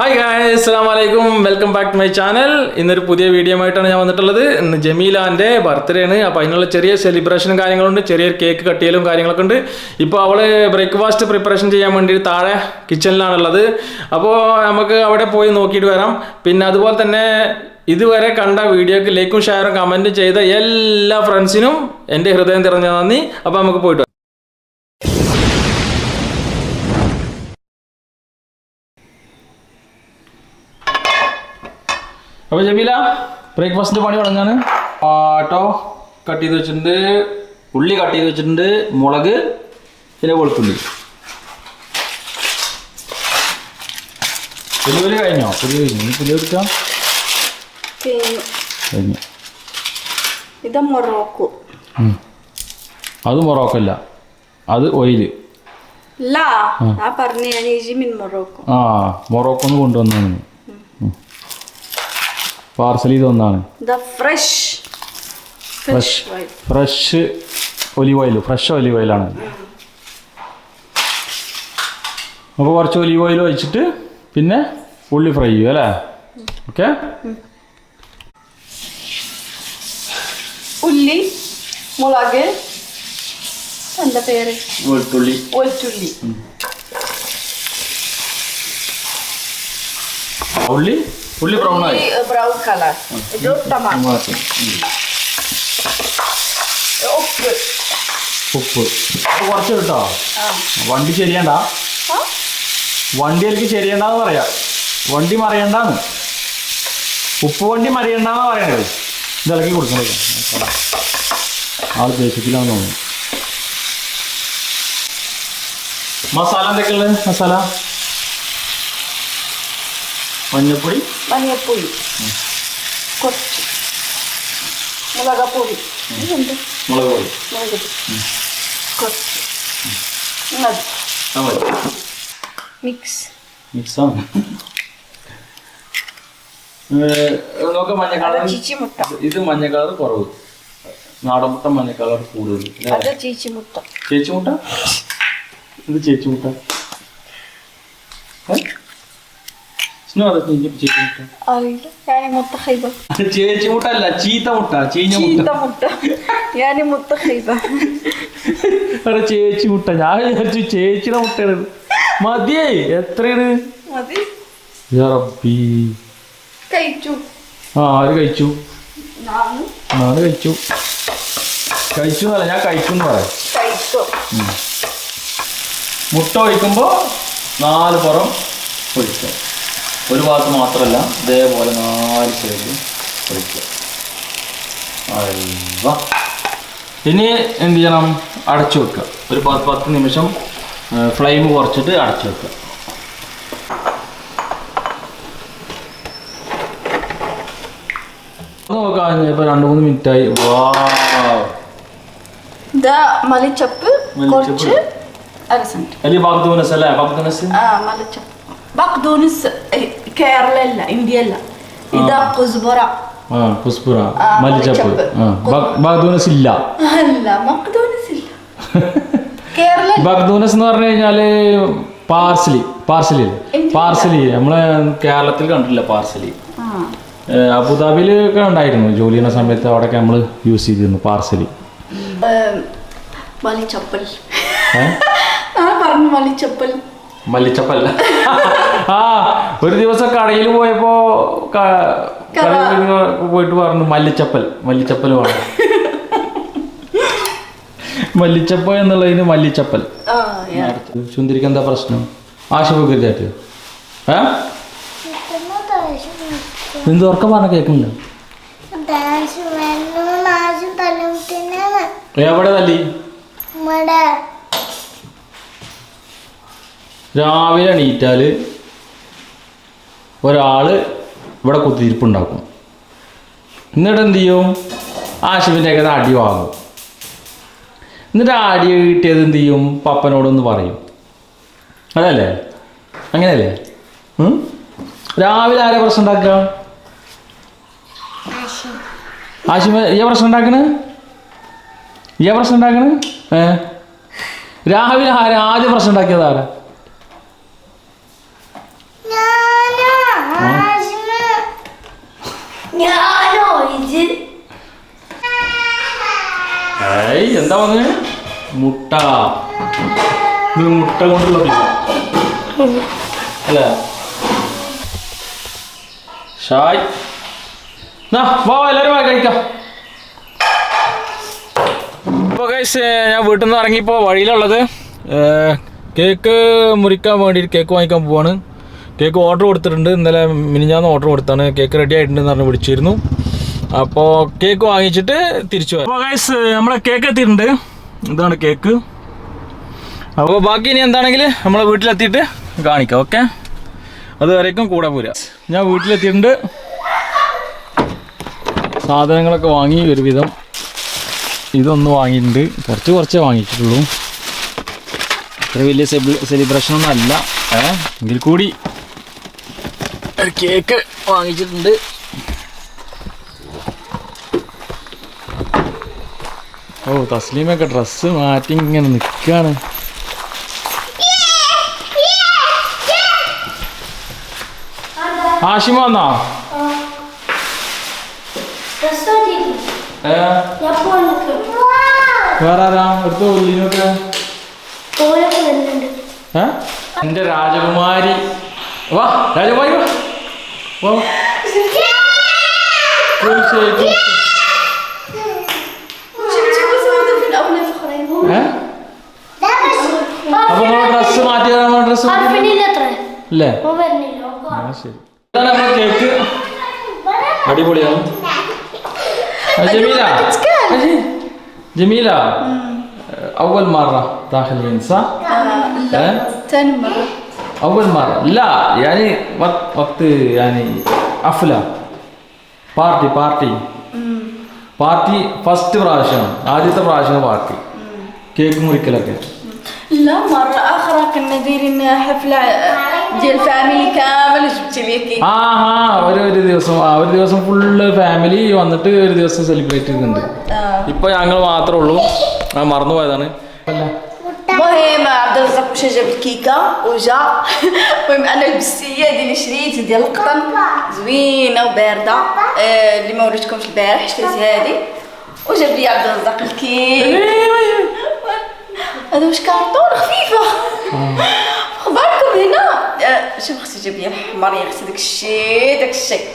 Hi ഗായ് അസ്സാം വലൈക്കും welcome back to my channel ഇന്നൊരു പുതിയ വീഡിയോ ആയിട്ടാണ് ഞാൻ വന്നിട്ടുള്ളത്. ഇന്ന് ജമീലാന്റെ ബർത്ത്ഡേ ആണ്. അപ്പോൾ അതിനുള്ള ചെറിയ സെലിബ്രേഷനും കാര്യങ്ങളുണ്ട്. ചെറിയൊരു കേക്ക് കട്ടിയലും കാര്യങ്ങളൊക്കെ ഉണ്ട്. ഇപ്പോൾ അവൾ ബ്രേക്ക്ഫാസ്റ്റ് പ്രിപ്പറേഷൻ ചെയ്യാൻ വേണ്ടി താഴെ കിച്ചണിലാണുള്ളത് അപ്പോൾ നമുക്ക് അവിടെ പോയി നോക്കിയിട്ട് വരാം. പിന്നെ അതുപോലെ തന്നെ ഇതുവരെ കണ്ട വീഡിയോക്ക് ലൈക്കും ഷെയറും കമന്റും ചെയ്ത എല്ലാ ഫ്രണ്ട്സിനും എന്റെ ഹൃദയം തിറഞ്ഞ നന്ദി. അപ്പോൾ നമുക്ക് പോയിട്ട് അപ്പോൾ ജമീല ബ്രേക്ക്ഫാസ്റ്റിന്റെ പണി തുടങ്ങാണ്. ആട്ടോ കട്ട് ചെയ്ത് വെച്ചിട്ടുണ്ട് ഉള്ളി കട്ട് ചെയ്ത് വെച്ചിട്ടുണ്ട് മുളക് പിന്നെ വെളുത്തുള്ളി. പുതിയ കഴിഞ്ഞോ? പുതിയ കഴിഞ്ഞു? പുതിയ എടുക്കാം കഴിഞ്ഞു. ഇത് മൊറോക്കോ. ഉം. അത് മൊറോക്കല്ല. അത് ഓയിൽ ആ. മൊറോക്കോന്ന് കൊണ്ടുവന്നു പാർസൽ ഒന്നാണ്. Fresh. Fresh fresh olive oil fresh olive ഓയിലാണ് അപ്പോൾ കുറച്ച് ഒലിവ് ഓയിൽ ഒഴിച്ചിട്ട് പിന്നെ ഉള്ളി ഫ്രൈ ചെയ്യും അല്ലേ? ഓക്കെ? ഉള്ളി മുളക് എന്താ പേര്? വെളുത്തുള്ളി. വെളുത്തുള്ളി. ഉള്ളി ഉള്ളി ബ്രൗൺ ആയി ബ്രൗൺ കളർ ഇത് ടൊമാറ്റോ മാറ്റി. ഉപ്പ്. ഉപ്പ് കുറച്ച് കിട്ടോ വണ്ടി ശരിയണ്ട? വണ്ടി എനിക്ക് ശരിയണ്ടെന്ന് പറയാ. വണ്ടി മറിയണ്ടാന്ന്. ഉപ്പ് വണ്ടി മറിയണ്ടെന്ന് പറയണത്. ഇത് ഇളക്കി കൊടുക്കണത് ആൾ ദേശത്തിലാന്ന് തോന്നുന്നു മസാല എന്തൊക്കെയുള്ളത്? മസാല? മഞ്ഞപ്പൊടി? മഞ്ഞപ്പൊടി. കുറച്ച്. മുളക് പൊടി മുളക് പൊടി കുറച്ച്. മതി. മിക്സ്. മിക്സാണ് നോക്കാം മഞ്ഞ കളർ ഇത് മഞ്ഞ കളർ കുറവ്. നാടൻ മുട്ട മഞ്ഞ കളർ കൂടുതൽ ചേച്ചിമുട്ട. ചേച്ചിമുട്ട? ചീച്ചി മുട്ട ഇത് ചേച്ചിമുട്ട. ഏ? സ്നോ അതെ മുട്ട അറിയില്ല. ഞാൻ മുട്ട ഹൈബ. ചേച്ചി മുട്ട അല്ല ചീത്ത മുട്ട ചീഞ്ഞ ചീത്ത മുട്ട. മുട്ട ഞാൻ മുത്ത ഹൈബ. അതെ ചേച്ചി മുട്ട. ഞാൻ വിചാരിച്ചു ചേച്ചിയുടെ മുട്ടയാണ്. മതിയേ എത്രയാണ്? റബ്ബി. കഴിച്ചു. ആ ആര് കഴിച്ചു? ഞാൻ കഴിച്ചു. കഴിച്ചു എന്നല്ല ഞാൻ കഴിച്ചു എന്ന് പറയാം. മുട്ട ഒഴിക്കുമ്പോൾ നാല് പുറം ഒഴിക്കുക ഒരു ഭാഗത്ത് മാത്രമല്ല ഇതേപോലെ നാല് സൈഡിൽ ഒഴിക്കുക. ഇനി എന്ത് ചെയ്യണം? അടച്ചു വെക്കുക. ഒരു പത്ത് പത്ത് നിമിഷം ഫ്ലെയിം കുറച്ചിട്ട് അടച്ചു വെക്കുക. നോക്കാം ഇപ്പോൾ രണ്ട് മൂന്ന് വാ മലിച്ചപ്പ്. കുറച്ച് അരസണ്ട് അല്ലെങ്കിൽ ബാഗ്ദൂനസ് അല്ലേ? ബാഗ്ദൂനസ് ആ മലിച്ചപ്പ് കേരള അല്ല ഇന്ത്യ അല്ല ഇതാ കുസ്ബുറ പുഷ്പുറ മല്ലിച്ചപ്പ്. ബഗ്ദൂനസ് ഇല്ല അല്ല മക്ദൂനസ് ഇല്ല കേരള ബഗ്ദൂനസ് എന്ന് പറഞ്ഞു കഴിഞ്ഞാൽ പാർസലി പാർസലി പാർസലി നമ്മളെ കേരളത്തിൽ കണ്ടില്ല പാർസലി. ഒക്കെ ഉണ്ടായിരുന്നു. ജോലി ചെയ്യുന്ന സമയത്ത് അവിടെയൊക്കെ നമ്മൾ യൂസ് ചെയ്തിരുന്നു പാർസലി. മലിച്ചപ്പൽ പറഞ്ഞു മലിച്ചപ്പൽ മല്ലിച്ചപ്പല്ല. ആ ഒരു ദിവസം കടയിൽ പോയപ്പോ പോയിട്ട് പറഞ്ഞു മല്ലിച്ചപ്പൽ മല്ലിച്ചപ്പൽ വേണം. മല്ലിച്ചപ്പ എന്നുള്ളതിന് മല്ലിച്ചപ്പൽ. ചുന്തിരിക്ക് എന്താ പ്രശ്നം? ആശുപത്രിയായിട്ട് ഏ? എന്ത് ഉറക്കം പറഞ്ഞ കേൾക്കുന്നില്ല എവിടെ തല്ലി? രാവിലെ എണീറ്റാൽ ഒരാൾ ഇവിടെ കുത്തിയിരിപ്പുണ്ടാക്കും എന്നിട്ട് എന്ത് ചെയ്യും? ആശുപത്രിയൊക്കെ അടി വാങ്ങും. എന്നിട്ട് അടി കിട്ടിയത് എന്ത് ചെയ്യും? പപ്പനോടൊന്ന് പറയും. അതല്ലേ? അങ്ങനെയല്ലേ? രാവിലെ ആരാ പ്രശ്നം ഉണ്ടാക്കുക? ആശുപ ഈ പ്രശ്നം ഉണ്ടാക്കണ്? ഈ പ്രശ്നം ഉണ്ടാക്കണ്? ഏ? രാവിലെ ആരാ ആദ്യം പ്രശ്നം ഉണ്ടാക്കിയത് ആരാ? ഞാനോ ഇത് എന്താ പറഞ്ഞ മുട്ട. മുട്ട കൊണ്ടുള്ള പിസ അല്ലേ? ഷായ്. വാ എല്ലാവരും വാ കഴിക്കാം. ഇപ്പോൾ കഴിച്ച് ഞാൻ വീട്ടിൽ നിന്ന് ഇറങ്ങിയപ്പോൾ വഴിയിലുള്ളത് കേക്ക് മുറിക്കാൻ വേണ്ടി കേക്ക് വാങ്ങിക്കാൻ പോവാണ്. കേക്ക് ഓർഡർ കൊടുത്തിട്ടുണ്ട്. ഇന്നലെ മിനിഞ്ഞാന്ന് ഓർഡർ കൊടുത്താണ്. കേക്ക് റെഡി ആയിട്ടുണ്ടെന്ന് പറഞ്ഞ് വിളിച്ചിരുന്നു. അപ്പോൾ കേക്ക് വാങ്ങിച്ചിട്ട് തിരിച്ചു അപ്പോൾ ഗൈസ് നമ്മളെ കേക്ക് എത്തിയിട്ടുണ്ട്. ഇതാണ് കേക്ക്. അപ്പോൾ ബാക്കി ഇനി എന്താണെങ്കിൽ നമ്മളെ വീട്ടിലെത്തിയിട്ട് കാണിക്കാം ഓക്കെ? അതുവരേക്കും കൂടെ പോരാ. ഞാൻ വീട്ടിലെത്തിയിട്ടുണ്ട്. സാധനങ്ങളൊക്കെ വാങ്ങി ഒരുവിധം ഇതൊന്ന് വാങ്ങിയിട്ടുണ്ട്. കുറച്ച് കുറച്ചേ വാങ്ങിച്ചിട്ടുള്ളൂ. അത്ര വലിയ സെലിബ്രേഷൻ ഒന്നും അല്ല. എങ്കിൽ കൂടി ഒരു കേക്ക് വാങ്ങിച്ചിട്ടുണ്ട്. ഓ തസ്ലീമൊക്കെ ഡ്രസ്സ് മാറ്റി ഇങ്ങനെ നിൽക്കുകയാണ് ആഷിമ വന്നോ? വേറെ ആരാ എടുത്തു ലീനൊക്കെ ഏ? എന്റെ രാജകുമാരി. വാ രാജകുമാരി വാ. واو كل شيء كل شيء شفتي وصورة في الأولى الأخرين ها؟ لا بس أبو ما نرسم عادي أنا ما نرسم عارفين اللي لا مو برني ماشي أنا ما جبت أدي بولي جميلة جميلة أول مرة داخل الإنسان ثاني مرة أول مرة لا يعني وقت وقت يعني حفلة പാർട്ടി പാർട്ടി പാർട്ടി ഫസ്റ്റ് പ്രാവശ്യമാണ് ആദ്യത്തെ പ്രാവശ്യമാണ് പാർട്ടി കേക്ക് മുറിക്കലൊക്കെ لا مرة أخرى كنا دايرين حفلة ديال فاميلي كامل جبت لي كيك ആ ഹാ ഒരു ഒരു ദിവസം ആ ഒരു ദിവസം ഫുള്ള് ഫാമിലി വന്നിട്ട് ഒരു ദിവസം സെലിബ്രേറ്റ് ചെയ്യുന്നുണ്ട് آه. ഇപ്പൊ ഞങ്ങൾ മാത്രമേ ഉള്ളൂ ആ മറന്നു പോയതാണ് അല്ല عبد الرزاق مشى جاب الكيكه وجا. المهم أنا لبست هذه اللي شريت ديال القطن. زوينة وباردة. آه اللي ما وريتكمش البارح شريت هذه وجاب لي عبد الرزاق الكيك. هذا واش كارطون خفيفة. خبركم هنا. آه شوف أختي جاب لي الحمر يا أختي داك الشيء داك الشيء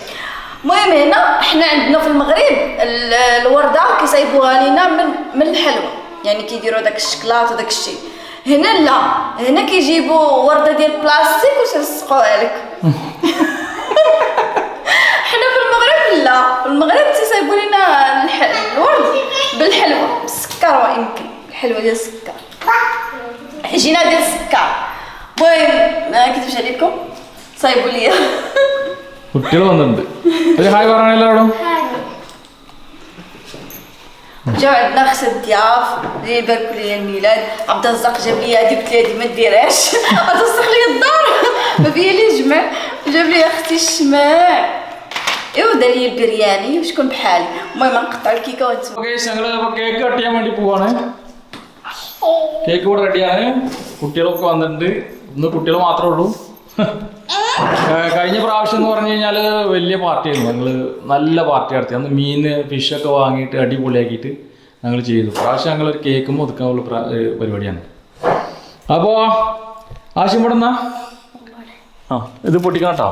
المهم هنا حنا عندنا في المغرب ال- الوردة كيصايبوها لينا من من الحلوى. يعني كيديروا داك الشكلاط وداك الشيء هنا لا هنا كيجيبوا ورده ديال بلاستيك وتلصقوها لك حنا في المغرب لا في المغرب تيصايبوا لنا الح- الورد بالحلوى بالسكر ويمكن الحلوى ديال السكر عجينه ديال السكر المهم ما نكذبش عليكم صايبوا لي കുട്ടികൾ വന്നിട്ടുണ്ട് ഒരു ഹായ് പറഞ്ഞ എല്ലാവരോടും جاو عندنا خس الضياف اللي يباركوا لي الميلاد عبد الرزاق جاب لي هذيك قلت لي هذه ما ديرهاش توسخ لي الدار ما فيا لي جمع جاب لي اختي الشماع ايوا دار لي البرياني وشكون بحالي المهم نقطع الكيكه وانتم ഞങ്ങൾ കേക്ക് കട്ട് ചെയ്യാൻ വേണ്ടി പോവാണ് കേക്ക് ഇവിടെ റെഡിയാണ് കുട്ടികളൊക്കെ വന്നിട്ടുണ്ട് ഇന്ന് കുട്ടികൾ മാത്രമേ ഉള്ളൂ ഏഹ് കഴിഞ്ഞ പ്രാവശ്യം എന്ന് പറഞ്ഞു കഴിഞ്ഞാൽ വലിയ പാർട്ടിയായിരുന്നു ഞങ്ങൾ നല്ല പാർട്ടി നടത്തി അന്ന് മീൻ ഫിഷൊക്കെ വാങ്ങിയിട്ട് അടിപൊളിയാക്കിയിട്ട് ഞങ്ങൾ ചെയ്തു പ്രാവശ്യം ഞങ്ങൾ ഒരു കേക്കും ഒതുക്കാനുള്ള പ്ര- ഏഹ് പരിപാടിയാണ് അപ്പോൾ ആശയം ഇവിടെ എന്നാ ആ ഇത് പൊട്ടിക്കണം കേട്ടോ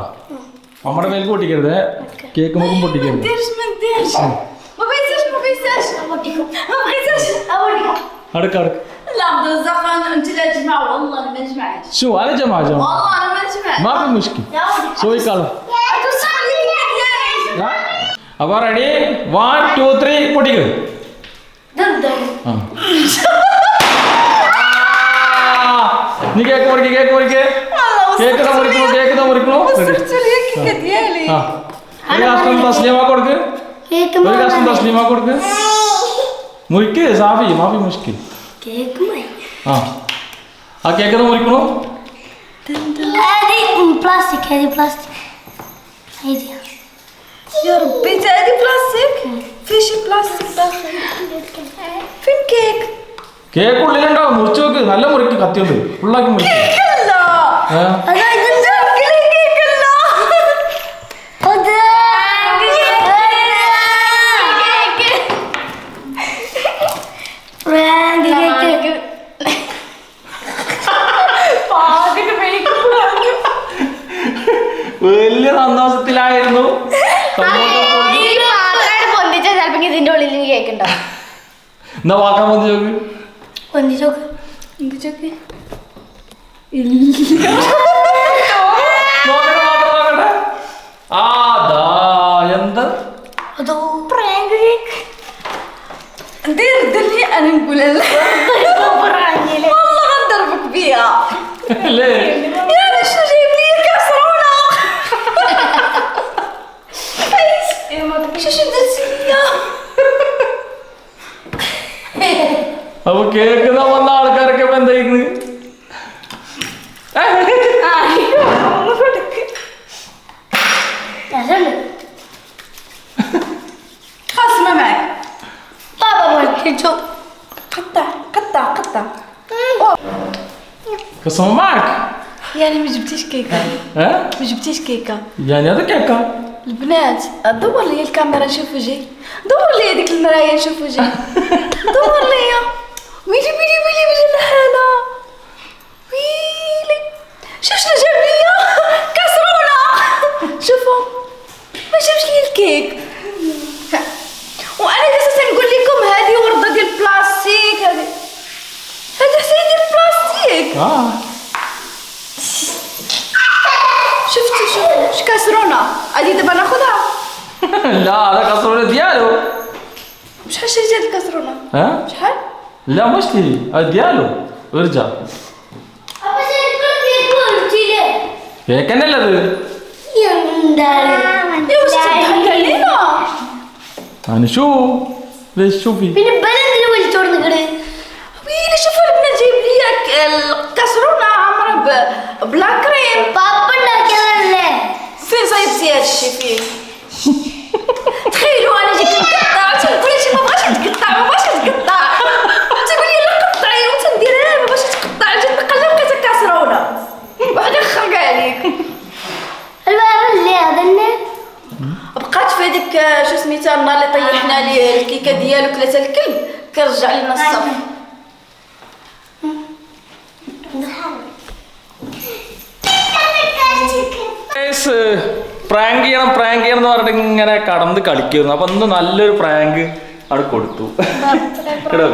നമ്മുടെ മേലേക്ക് പൊട്ടിക്കരുത് കേക്ക് മുഖം പൊട്ടിക്കരുത് ديرش ما ديرش ما بيساش ما بيساش اوريكم ما بغيتش اوريكم അടുക്ക അടുക്ക لا عبد الرزاق انت لا تجمع والله انا ما نجمعش شو انا جماعة جماعة والله انا മാഫി മുഷ്കി. ചോദിക്കാളോ അപ്പൊ റെഡി വൺ ടു ത്രീ പൊട്ടിക്ക് നീ കേക്ക് മുറിക്ക് കേക്ക് മുറിക്ക് കേക്ക് തന്നെ മുറിക്കണോ കേക്ക് തന്നെ മുറിക്കണോ ഒരു കഷ്ണം തസ്ലീമാ കൊടുക്ക്. ഒരു കഷ്ണം തസ്ലീമാ കൊടുക്ക്. മുറിക്ക് സാഫി മാഫി മുഷ്കി. ആ. ആ കേക്ക് തന്നെ മുറിക്കണോ هذه بلاستيك هذه بلاستيك هذه يا ربي انت هذه بلاستيك في شي بلاستيك داخل فين كيك കേക്ക് ഉള്ളിലുണ്ടാവും മുറിച്ച് നോക്ക് നല്ല മുറിക്ക് കത്തിയുണ്ട് ഫുള്ളാക്കി മുറിക്ക് كلا പൊന്തിച്ച ചിലപ്പോ ഇതിന്റെ ഉള്ളിൽ കേക്ക് ഉണ്ടാവും എന്നാ വാക്കാൻ മതി ചോക്ക് പൊന്തിച്ചോക്ക് എന്തൊക്കെ നോക്കട്ടെ നോക്കട്ടെ നോക്കട്ടെ ആ ദാ എന്താ അതോ പ്രാങ്ക് കേക്ക് دير دير لي انا نقول لك പ്രാങ്കില് والله غنضربك بيها അല്ലേ കേൾക്കുന്ന വന്ന ആൾക്കാരൊക്കെ ഇപ്പൊ എന്തായിരിക്കുന്നു രസമുണ്ട് خاصمه معك പാപ്പ പൊന്തിച്ചു قطع قطع قطع കസമാക്ക് يعني ما جبتيش كيكه ഏ ما جبتيش كيكه ഞാനത് കേക്കാം البنات دور لي الكاميرا نشوف وجهي دور لي هذيك المرايه نشوف وجهي دور لي ويلي ويلي ويلي ويلي الحالة ويلي شوف شنو جاب لي كاسرونة شوفوا. ما جابش لي الكيك. وأنا أساسا نقول لكم هذه وردة ديال البلاستيك هذه. هذا حسين ديال البلاستيك. ആ شفتوا شوفوا اش كاسرونه هذه دابا ناخذها؟ لا هذا كسرونة ديالو. شحال شريتي هذه الكاسرونه ها؟ شحال؟ لا مشتري هذا ديالو ارجع അപ്പൊ ശരിക്കും കേക്ക് പൊന്തിച്ചില്ലേ കേക്ക് തന്നെയല്ലേ അത് എന്താണ് يا واش تضحك علينا انا شو ليش شوفي പിന്നെ ബലെന്തിനു اللي طيحنا ليه الكيكه ديالو كلاته الكلب كرجع لنا الصف പ്രാങ്ക് ചെയ്യണം പ്രാങ്ക് ചെയ്യണം എന്ന് പറഞ്ഞിട്ട് ഇങ്ങനെ കടന്ന് കളിക്കുന്നു അപ്പൊ ഒന്ന് നല്ലൊരു പ്രാങ്ക് അവിടെ കൊടുത്തു കേട്ടോ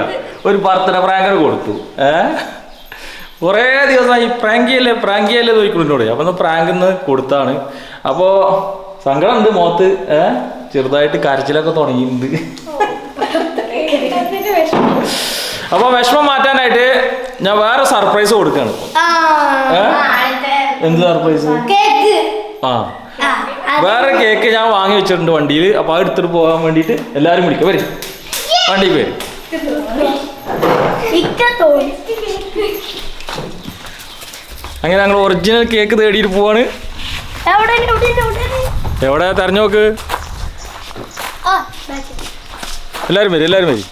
ഒരു ബർത്ത്ഡേ പ്രാങ്ക് കൊടുത്തു ഏ കുറേ ദിവസമായി പ്രാങ്ക് ചെയ്യല്ലേ പ്രാങ്ക് ചെയ്യല്ലേ ചോദിക്കുന്നോട് അപ്പൊ ഒന്ന് പ്രാങ്ക് ഇന്ന് കൊടുത്താണ് അപ്പോ സങ്കടം ഉണ്ട് മുഖത്ത് ഏ ചെറുതായിട്ട് കരച്ചിലൊക്കെ തുടങ്ങിയിട്ടുണ്ട്. അപ്പൊ വിഷമം മാറ്റാനായിട്ട് ഞാൻ വേറെ സർപ്രൈസ് കൊടുക്കാണ്? എന്ത് സർപ്രൈസ് കേക്ക്. ആ. വേറെ കേക്ക് ഞാൻ വാങ്ങി വെച്ചിട്ടുണ്ട് വണ്ടിയിൽ അപ്പൊ അത് എടുത്തിട്ട് പോകാൻ വേണ്ടിയിട്ട് എല്ലാരും വിളിക്കും. വരും. വണ്ടി പേര് അങ്ങനെ ഞങ്ങൾ ഒറിജിനൽ കേക്ക് തേടിയിട്ട് പോവാണ്. എവിടെ? എവിടെ എല്ലാരും വരും എല്ലാരും വരും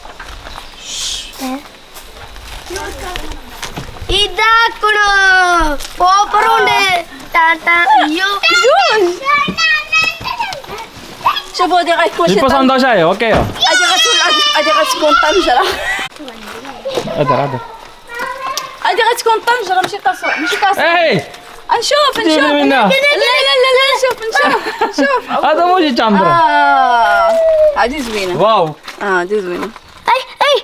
ഇതാക്കണോ പോപ്പറുണ്ട് ടാറ്റ അയ്യോ شوفوا هذه غتكون شي ഇപ്പൊ طن- സന്തോഷായോ ഓക്കെയോ هذه غتكون هذه غتكون طنجره അതെ അതെ هذه غتكون طنجره ماشي كاسرونه ماشي كاسرونه ഏയ് نشوف جيبي نشوف منها. لا لا لا لا نشوف نشوف نشوف Aziz bina. Wow. Ah, Aziz bina. Ay, ay.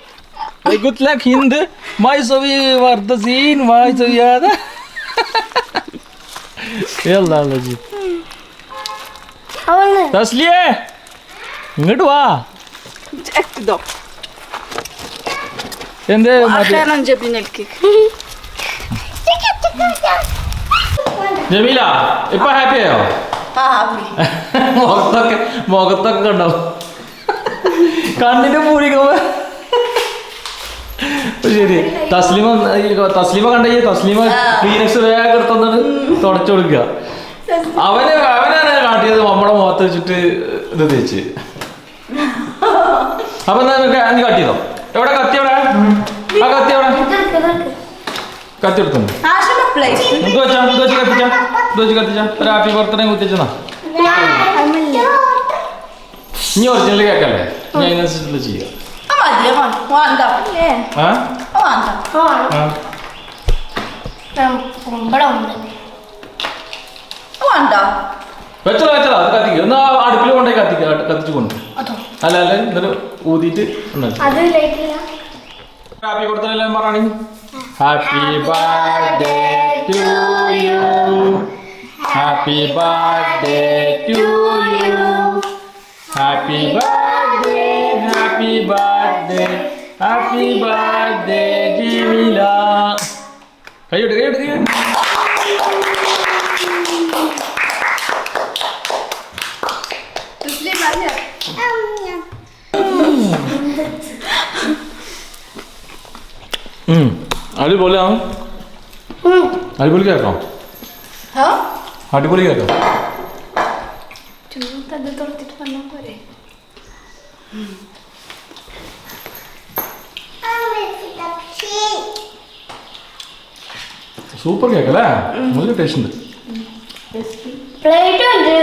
Ay, good luck Hind. Mai să vi vartă zin, mai să vi ada. Yalla Allahji. അവൾ തസ്ലിയേ ഇങ്ങോട്ട് വാ എക്തോ എന്തേ ആഹാരം ജബിനൽക്ക് ജമീല ഇപ്പൊ ഹാപ്പിയായോ മുഖത്തൊക്കെ മുഖത്തൊക്കെ ഉണ്ടാവും കണ്ണിന്റെ പൂരിക്കുമ്പോ ശരി. തസ്ലിമ തസ്ലിമ കണ്ടേ തസ്ലിമ ക്ലീനക്സ് വേഗം തുടച്ചു കൊടുക്ക അവന് അവനാണ് കാട്ടിയത്? നമ്മുടെ മുഖത്ത് വെച്ചിട്ട് ഇത് തേച്ച്. അപ്പൊ നീ കാട്ടിയതോ എവിടെ? കത്തി എവിടെ? ആ കത്തി എവിടെ? കത്തി എടുത്തു? കത്തിച്ചാ. കത്തിച്ചാ. ഒരു ഹാപ്പി ബർത്ത്ഡേ കുത്തിച്ചെന്നാ ഇനി ഒറിജിനൽ കേക്കണ്ടേ ഞാൻ അതിനനുസരിച്ചുള്ള ചെയ്യാം. വെച്ചോ വെച്ചോ അത് കത്തിക്കുക എന്നാ അടുപ്പിൽ കൊണ്ടേ കത്തിക്കുക കത്തിച്ചു കൊണ്ട്. അല്ല അല്ല ഇന്നലെ ഊതിയിട്ട് ഹാപ്പി കൊടുത്തതെല്ലാം പറയണി happy birthday to you happy birthday to happy birthday happy birthday happy birthday Jemila കൈയ്യോട്ട് കൈയ്യോട്ട് കൈയ്യോട്ട്. അടിപൊളിയാവും. അടിപൊളി കേട്ടോ. അടിപൊളി കേട്ടോ. ചൂട് അത് തുറത്തിട്ട് വന്നാൽ സൂപ്പർ കേക്കല്ല നല്ല ടേസ്റ്റ് ഉണ്ട് പ്ലേറ്റ് ഉണ്ട്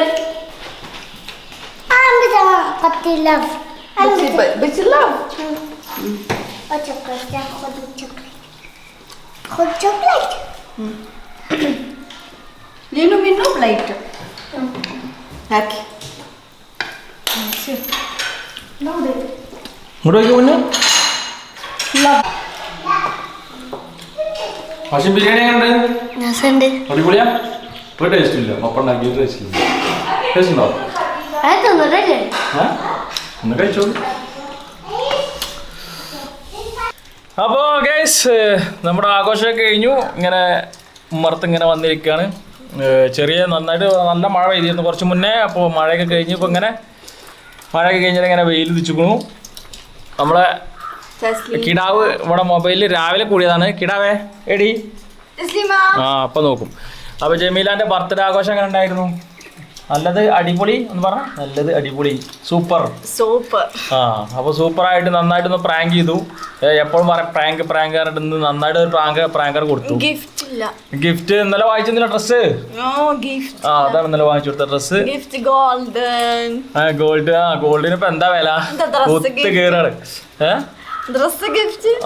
പത്തി love bitch love chocolate chocolate chocolate Leenu Minnu plate ആക്കി ശരി ഇങ്ങോട്ട് വയ്ക്കും മുന്നേ പക്ഷെ ബിരിയാണി എങ്ങനെയുണ്ട് അടിപൊളിയാ? ഒരു ടേസ്റ്റ് ഇല്ല. പപ്പ ഉണ്ടാക്കിയ ടേസ്റ്റ് ഇല്ല. ടേസ്റ്റ് ഉണ്ടോ? ഒന്ന് കഴിച്ചോ. അപ്പോൾ ഗൈസ് നമ്മുടെ ആഘോഷമൊക്കെ കഴിഞ്ഞു. ഇങ്ങനെ ഉമ്മർത്ത് ഇങ്ങനെ വന്നിരിക്കുകയാണ് ചെറിയ നന്നായിട്ട് നല്ല മഴ പെയ്തിരുന്നു കുറച്ച് മുന്നേ. അപ്പോൾ മഴയൊക്കെ കഴിഞ്ഞ്. ഇപ്പോൾ ഇങ്ങനെ മഴയൊക്കെ കഴിഞ്ഞാൽ ഇങ്ങനെ വെയിൽ തിച്ചുക്കണു നമ്മളെ കിടാവ് ഇവിടെ മൊബൈലിൽ രാവിലെ കൂടിയതാണ്. കിടാവേ എടി? ആ അപ്പൊ നോക്കും. അപ്പോൾ ജമീലാന്റെ ബർത്ത്ഡേ ആഘോഷം എങ്ങനെ ഉണ്ടായിരുന്നു? നല്ലത് അടിപൊളി എന്ന് പറഞ്ഞ നല്ലത് അടിപൊളി. സൂപ്പർ. സൂപ്പർ. ആ അപ്പൊ സൂപ്പർ ആയിട്ട് നന്നായിട്ട് ഒന്ന് പ്രാങ്ക് ചെയ്തു. എപ്പോഴും പറയാം പ്രാങ്ക് പ്രാങ്ക് നന്നായിട്ട് ഒരു പ്രാങ്ക് പ്രാങ്കർ കൊടുത്തു. ഗിഫ്റ്റ് ഇല്ല. ഗിഫ്റ്റ് ഇന്നലെ വാങ്ങിച്ചില്ല ഡ്രസ് ആ അതാണ് ഇന്നലെ വാങ്ങിച്ചു കൊടുത്ത ഡ്രസ് ഗോൾഡ് ആ ഗോൾഡിന് ഇപ്പൊ എന്താ വില? ഒത്ത് കയറാണ്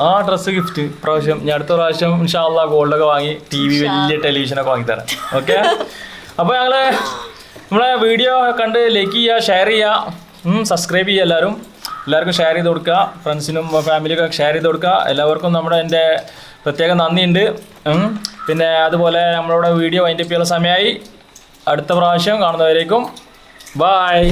ആ ഡ്രസ് ഗിഫ്റ്റ് പ്രാവശ്യം ഞാൻ അടുത്ത പ്രാവശ്യം ഇൻഷാല്ല ഗോൾഡൊക്കെ വാങ്ങി ടി വി വലിയ ടെലിവിഷനൊക്കെ വാങ്ങി തരാം ഓക്കെ അപ്പൊ ഞങ്ങൾ നമ്മളെ വീഡിയോ കണ്ട് ലൈക്ക് ചെയ്യുക ഷെയർ ചെയ്യുക. സബ്സ്ക്രൈബ് ചെയ്യുക എല്ലാവരും. എല്ലാവർക്കും ഷെയർ ചെയ്ത് കൊടുക്കുക. ഫ്രണ്ട്സിനും ഫാമിലിക്കൊക്കെ ഷെയർ ചെയ്ത് കൊടുക്കുക. എല്ലാവർക്കും നമ്മുടെ എന്റെ പ്രത്യേകം നന്ദിയുണ്ട്. പിന്നെ അതുപോലെ നമ്മളുടെ വീഡിയോ വൈൻഡപ്പ് ചെയ്യാനുള്ള സമയമായി. അടുത്ത പ്രാവശ്യം കാണുന്നവരേക്കും. ബായ്